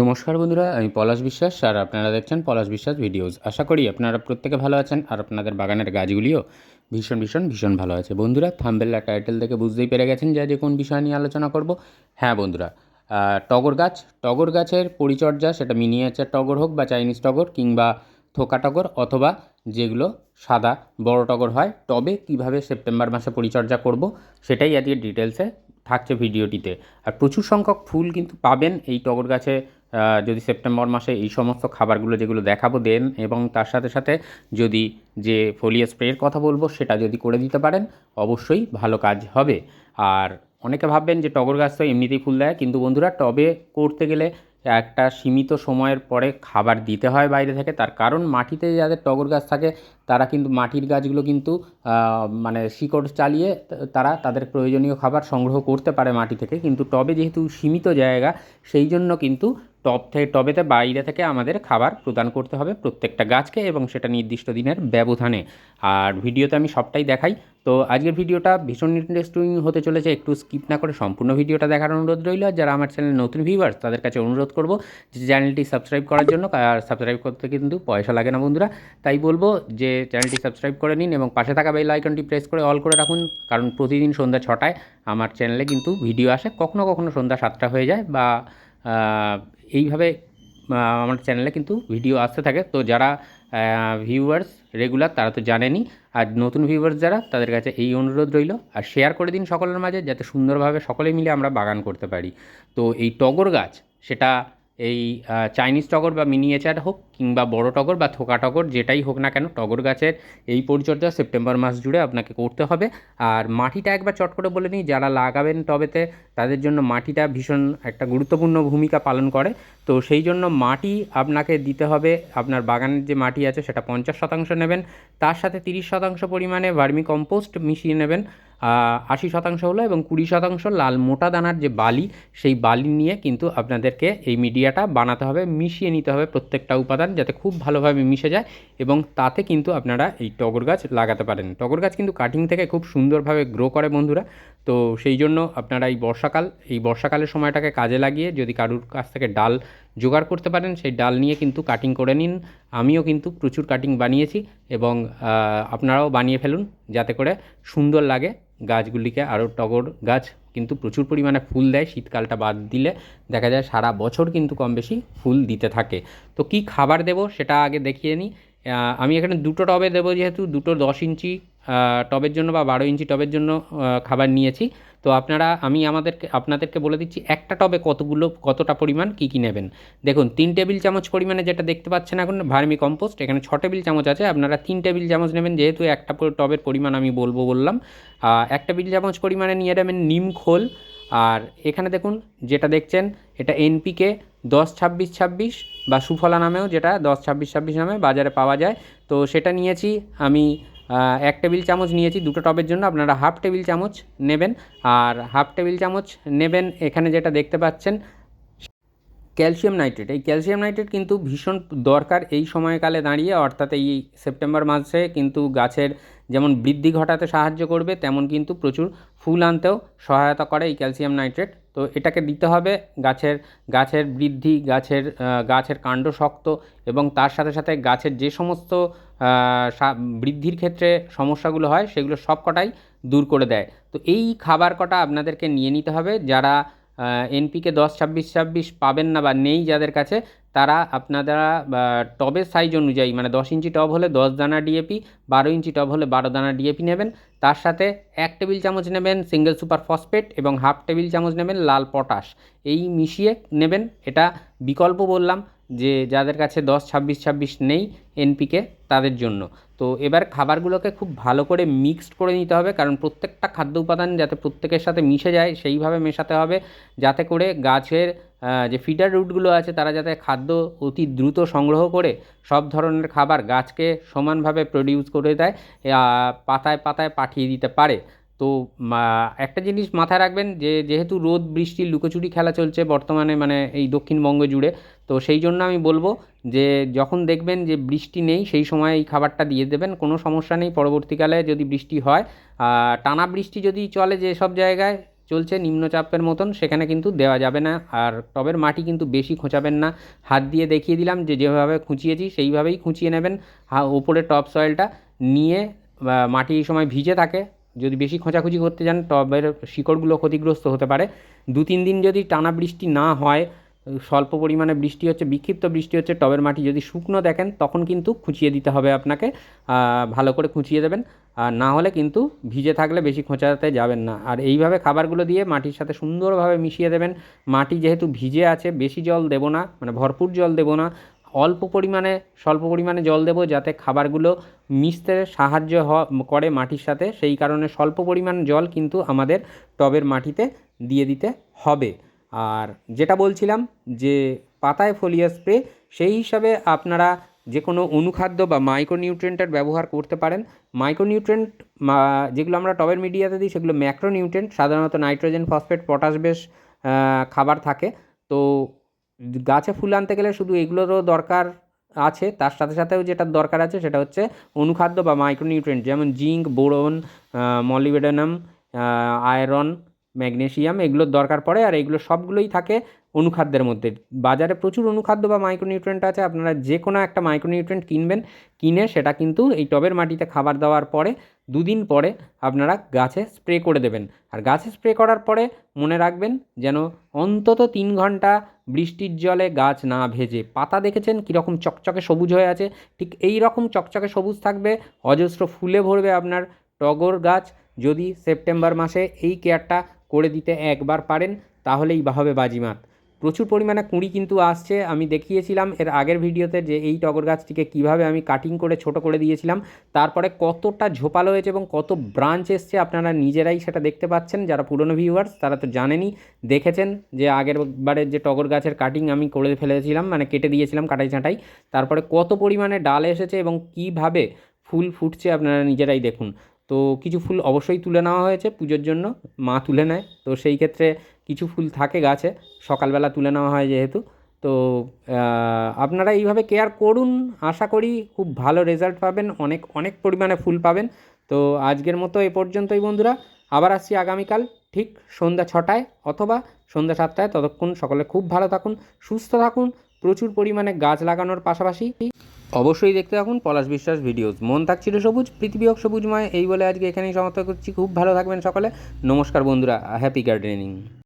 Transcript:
নমস্কার বন্ধুরা, আমি পলাশ বিশ্বাস আর আপনারা দেখছেন পলাশ বিশ্বাস ভিডিওস। আশা করি আপনারা প্রত্যেকে ভালো আছেন আর আপনাদের বাগানের গাছগুলিও ভীষণ ভীষণ ভীষণ ভালো আছে। বন্ধুরা, থাম্বেল আর টাইটেল দেখে বুঝতেই পেরে গেছেন যে আজকে কোন বিষয় নিয়ে আলোচনা করব। হ্যাঁ বন্ধুরা টগর গাছ। টগর গাছের পরিচর্যা, সেটা মিনিয়েচার টগর হোক বা চাইনিজ টগর কিংবা থোকা টগর অথবা যেগুলো সাদা বড় টগর হয় টবে কীভাবে সেপ্টেম্বর মাসে পরিচর্যা করব সেটাই আজকে ডিটেলসে থাকছে ভিডিওটিতে। আর প্রচুর সংখ্যক ফুল কিন্তু পাবেন এই টগর গাছে যদি সেপ্টেম্বর মাসে এই সমস্ত খাবারগুলো যেগুলো দেখাবো দেন এবং তার সাথে সাথে যদি যে ফোলিয়া স্প্রের কথা বলব সেটা যদি করে দিতে পারেন, অবশ্যই ভালো কাজ হবে। আর অনেকে ভাববেন যে টগর গাছ তো এমনিতেই ফুল দেয়, কিন্তু বন্ধুরা টবে করতে গেলে একটা সীমিত সময়ের পরে খাবার দিতে হয় বাইরে থেকে। তার কারণ মাটিতে যাদের টগর গাছ থাকে, তারা কিন্তু মাটির গাছগুলো কিন্তু মানে শিকড় চালিয়ে তারা তাদের প্রয়োজনীয় খাবার সংগ্রহ করতে পারে মাটি থেকে। কিন্তু টবে যেহেতু সীমিত জায়গা, সেই জন্য কিন্তু টব থেকে টবেতে বাইরে থেকে আমাদের খাবার প্রদান করতে হবে প্রত্যেকটা গাছকে এবং সেটা নির্দিষ্ট দিনের ব্যবধানে। আর ভিডিওতে আমি সবটাই দেখাই। তো আজকের ভিডিওটা ভীষণ ইন্টারেস্টিং হতে চলেছে। একটু স্কিপ না করে সম্পূর্ণ ভিডিওটা দেখার অনুরোধ রইল। যারা আমার চ্যানেল নতুন ভিউয়ার্স তাদের কাছে অনুরোধ করব যে চ্যানেলটি সাবস্ক্রাইব করার জন্য। আর সাবস্ক্রাইব করতে কিন্তু পয়সা লাগে না বন্ধুরা। তাই বলব যে চ্যানেলটি সাবস্ক্রাইব করে নিন এবং পাশে থাকা বেল আইকনটি প্রেস করে অল করে রাখুন। কারণ প্রতিদিন সন্ধ্যা ছটায় আমার চ্যানেলে কিন্তু ভিডিও আসে। কখনো কখনো সন্ধ্যা সাতটা হয়ে যায় বা এইভাবে আমার চ্যানেলে কিন্তু ভিডিও আসতে থাকে। তো যারা ভিউয়ার্স রেগুলার তারা তো জানেনি আর নতুন ভিউয়ার্স যারা, তাদের কাছে এই অনুরোধ রইল। আর শেয়ার করে দিন সকলের মাঝে, যাতে সুন্দরভাবে সকলে মিলে আমরা বাগান করতে পারি। তো এই টগর গাছ, সেটা এই চাইনিজ টগর বা মিনিয়েচার হোক কিংবা বড় টগর বা থোকা টগর, যেটাই হোক না কেন, টগর গাছের এই পরিচর্যা সেপ্টেম্বর মাস জুড়ে আপনাকে করতে হবে। আর মাটিটা একবার চট করে বলে নিই, যারা লাগাবেন টবেতে, তাদের জন্য মাটিটা ভীষণ একটা গুরুত্বপূর্ণ ভূমিকা পালন করে। তো সেই জন্য মাটি আপনাকে দিতে হবে, আপনার বাগানের যে মাটি আছে সেটা পঞ্চাশ শতাংশ নেবেন, তার সাথে তিরিশ শতাংশ পরিমাণে ভার্মি কম্পোস্ট মিশিয়ে নেবেন। আশি শতাংশ হলো এবং কুড়ি শতাংশ লাল মোটা দানার যে বালি, সেই বালি নিয়ে কিন্তু আপনাদেরকে এই মিডিয়াটা বানাতে হবে, মিশিয়ে নিতে হবে প্রত্যেকটা উপাদান যাতে খুব ভালোভাবে মিশে যায় এবং তাতে কিন্তু আপনারা এই টগর গাছ লাগাতে পারেন। টগর গাছ কিন্তু কাটিং থেকে খুব সুন্দরভাবে গ্রো করে বন্ধুরা। তো সেই জন্য আপনারা এই বর্ষাকাল, এই বর্ষাকালের সময়টাকে কাজে লাগিয়ে যদি কারুর কাছ থেকে ডাল জোগাড় করতে পারেন, সেই ডাল নিয়ে কিন্তু কাটিং করে নিন। আমিও কিন্তু প্রচুর কাটিং বানিয়েছি এবং আপনারাও বানিয়ে ফেলুন যাতে করে সুন্দর লাগে গাছগুলিকে। আরও টগর গাছ কিন্তু প্রচুর পরিমাণে ফুল দেয়, শীতকালটা বাদ দিলে দেখা যায় সারা বছর কিন্তু কম বেশি ফুল দিতে থাকে। তো কি খাবার দেব সেটা আগে দেখিয়ে নিই আমি এখানে দুটো টবে দেবো যেহেতু, দুটো দশ ইঞ্চি টবের জন্য বা বারো ইঞ্চি টবের জন্য খাবার নিয়েছি। তো আপনারা, আমি আমাদেরকে, আপনাদেরকে বলে দিচ্ছি, একটা টবে কতগুলো, কতটা পরিমাণ, কী কী নেবেন? দেখুন, তিন টেবিল চামচ পরিমাণে যেটা দেখতে পাচ্ছেন এখন, ভার্মি কম্পোস্ট, এখানে ছ টেবিল চামচ আছে, আপনারা তিন টেবিল চামচ নেবেন, যেহেতু একটা টবের পরিমাণ আমি বলব বললাম। এক টেবিল চামচ পরিমাণে নিয়ে নেবেন নিম খোল, আর এখানে দেখুন, যেটা দেখছেন, এটা এনপিকে দশ ছাব্বিশ ছাব্বিশ বা সুফলা নামেও যেটা দশ ছাব্বিশ ছাব্বিশ নামে বাজারে পাওয়া যায়। তো সেটা নিয়েছি আমি এক টেবিল চামচ নিয়েছি দুটো টবের জন্য, আপনারা হাফ টেবিল চামচ নেবেন। আর হাফ টেবিল চামচ নেবেন এখানে যেটা দেখতে পাচ্ছেন, ক্যালসিয়াম নাইট্রেট। এই ক্যালসিয়াম নাইট্রেট কিন্তু ভীষণ দরকার এই সময়কালে দাঁড়িয়ে, অর্থাৎ এই সেপ্টেম্বর মাসে কিন্তু গাছের যেমন বৃদ্ধি ঘটাতে সাহায্য করবে, তেমন কিন্তু প্রচুর ফুল আনতেও সহায়তা করে এই ক্যালসিয়াম নাইট্রেট। তো এটাকে দিতে হবে গাছের গাছের বৃদ্ধি, গাছের গাছের কাণ্ড শক্ত এবং তার সাথে সাথে গাছের যে সমস্ত বৃদ্ধির ক্ষেত্রে সমস্যাগুলো হয়, সেগুলো সব কটাই দূর করে দেয়। তো এই খাবার কটা আপনাদেরকে নিয়ে নিতে হবে, যারা এনপিকে দশ, ছাব্বিশ ছাব্বিশ পাবেন না বা নেই যাদের কাছে, তারা আপনারা টবের সাইজ অনুযায়ী মানে দশ ইঞ্চি টব হলে দশ দানা ডিএপি বারো ইঞ্চি টব হলে বারো দানা ডিএপি নেবেন। তার সাথে এক টেবিল চামচ নেবেন সিঙ্গেল সুপার ফসফেট এবং হাফ টেবিল চামচ নেবেন লাল পটাশ এই মিশিয়ে নেবেন, এটা বিকল্প বললাম যে যাদের কাছে দশ, ছাব্বিশ ছাব্বিশ নেই এনপিকে, তাদের জন্য। তো এবার খাবারগুলোকে খুব ভালো করে মিক্সড করে নিতে হবে, কারণ প্রত্যেকটা খাদ্য উপাদান যাতে প্রত্যেকের সাথে মিশে যায়, সেইভাবে মেশাতে হবে, যাতে করে গাছের যে ফিডার রুটগুলো আছে, তারা যাতে খাদ্য অতি দ্রুত সংগ্রহ করে, সব ধরনের খাবার গাছকে সমানভাবে প্রডিউস করে দেয় পাতায় পাতায় পাঠিয়ে দিতে পারে। তো একটা জিনিস মাথায় রাখবেন যে, যেহেতু রোদ, বৃষ্টি, লুকোচুরি খেলা চলছে বর্তমানে মানে এই দক্ষিণবঙ্গ জুড়ে, তো সেই জন্য আমি বলব যে, যখন দেখবেন যে বৃষ্টি নেই, সেই সময় এই খাবারটা দিয়ে দেবেন, কোনো সমস্যা নেই। পরবর্তীকালে যদি বৃষ্টি হয় টানা বৃষ্টি যদি চলে যে সব জায়গায় চলছে নিম্নচাপের মতন, সেখানে কিন্তু দেওয়া যাবে না। আর টবের মাটি কিন্তু বেশি খোঁচাবেন না। হাত দিয়ে দেখিয়ে দিলাম যে, যেভাবে খুঁচিয়েছি, সেইভাবেই খুঁচিয়ে নেবেন। ওপরে টপ সয়েলটা নিয়ে মাটি এই সময় ভিজে থাকে। যদি বেশি খোঁচাখুচি করতে যান, টবের শিকড়গুলো ক্ষতিগ্রস্ত হতে পারে। দু, তিন দিন যদি টানা বৃষ্টি না হয়, স্বল্প পরিমাণে বৃষ্টি হচ্ছে, বিক্ষিপ্ত বৃষ্টি হচ্ছে, টবের মাটি যদি শুকনো দেখেন, তখন কিন্তু খুঁচিয়ে দিতে হবে আপনাকে। ভালো করে খুঁচিয়ে দেবেন। আর না হলে কিন্তু ভিজে থাকলে বেশি খোঁচাতে যাবেন না। আর এইভাবে খাবারগুলো দিয়ে মাটির সাথে সুন্দরভাবে মিশিয়ে দেবেন। মাটি যেহেতু ভিজে আছে, বেশি জল দেবো না মানে ভরপুর জল দেবো না অল্প পরিমাণে, স্বল্প পরিমাণে জল দেবো যাতে খাবারগুলো মিশতে সাহায্য করে মাটির সাথে। সেই কারণে স্বল্প পরিমাণ জল কিন্তু আমাদের টবের মাটিতে দিয়ে দিতে হবে। আর যেটা বলছিলাম যে পাতায় ফোলিয়া স্প্রে, সেই হিসাবে আপনারা যে কোনো অনুখাদ্য বা মাইক্রোনিউট্রেন্টের ব্যবহার করতে পারেন। মাইক্রোনিউট্রেন্ট যেগুলো আমরা টবের মিডিয়াতে দিই, সেগুলো ম্যাক্রোনিউট্রেন্ট সাধারণত নাইট্রোজেন, ফসফেট, পটাশ বেশ খাবার থাকে। তো গাছে ফুল আনতে গেলে শুধু এগুলোরও দরকার আছে। তার সাথে সাথেও যেটা দরকার আছে সেটা হচ্ছে অনুখাদ্য বা মাইক্রোনিউট্রেন্ট যেমন zinc, boron molybdenum iron magnesium এগুলোর দরকার পড়ে আর এগুলো সবগুলোই থাকে অনুখাদ্যের মধ্যে। বাজারে প্রচুর অনুখাদ্য বা মাইক্রোনিউট্রেন্ট আছে। আপনারা যে কোনো একটা মাইক্রোনিউট্রেন্ট কিনবেন, কিনে সেটা কিন্তু এই টবের মাটিতে খাবার দেওয়ার পরে দুদিন পরে আপনারা গাছে স্প্রে করে দেবেন। আর গাছে স্প্রে করার পরে মনে রাখবেন যেন অন্তত তিন ঘণ্টা বৃষ্টির জলে গাছ না ভেজে। পাতা দেখেছেন কীরকম চকচকে সবুজ হয়ে আছে? ঠিক এই রকম চকচকে সবুজ থাকবে, অজস্র ফুলে ভরবে আপনার টগর গাছ। যদি সেপ্টেম্বর মাসে এই কেয়ারটা করে দিতে একবার পারেন, তাহলেই হবে বাজিমাত। প্রচুর পরিমাণে কুঁড়ি কিন্তু আসছে। আমি দেখিয়েছিলাম এর আগের ভিডিওতে যে এই টগর গাছটিকে কীভাবে আমি কাটিং করে ছোট করে দিয়েছিলাম। তারপরে কতটা ঝোপালো হয়েছে এবং কত ব্রাঞ্চ এসছে আপনারা নিজেরাই সেটা দেখতে পাচ্ছেন। যারা পুরনো ভিউয়ার্স তারা তো জানেনই। দেখেছেন যে আগের বারের যে টগর গাছের কাটিং আমি করে ফেলেছিলাম মানে কেটে দিয়েছিলাম কাটাই ছাঁটাই। তারপরে কত পরিমাণে ডাল এসেছে এবং কীভাবে ফুল ফুটছে আপনারা নিজেরাই দেখুন। তো কিছু ফুল অবশ্যই তুলে নেওয়া হয়েছে পুজোর জন্য, মা তুলে নেয়। তো সেই ক্ষেত্রে কিছু ফুল থাকে গাছে, সকালবেলা তুলে নেওয়া হয় যেহেতু। তো আপনারা এইভাবে কেয়ার করুন, আশা করি খুব ভালো রেজাল্ট পাবেন, অনেক অনেক পরিমাণে ফুল পাবেন। তো, আজকের মতো এ পর্যন্তই বন্ধুরা। আবার আসছি আগামীকাল ঠিক সন্ধ্যা ছটায় অথবা সন্ধ্যা সাতটায়। ততক্ষণ সকলে খুব ভালো থাকুন, সুস্থ থাকুন, প্রচুর পরিমাণে গাছ লাগানোর পাশাপাশি। অবশ্যই দেখতে থাকুন পলাশ বিশ্বাস ভিডিওস মন থাকছিল সবুজ, পৃথিবী হোক সবুজময়, এই বলে আজকে এখানেই সমাপ্ত করছি। খুব ভালো থাকবেন সকলে। নমস্কার বন্ধুরা হ্যাপি গার্ডেনিং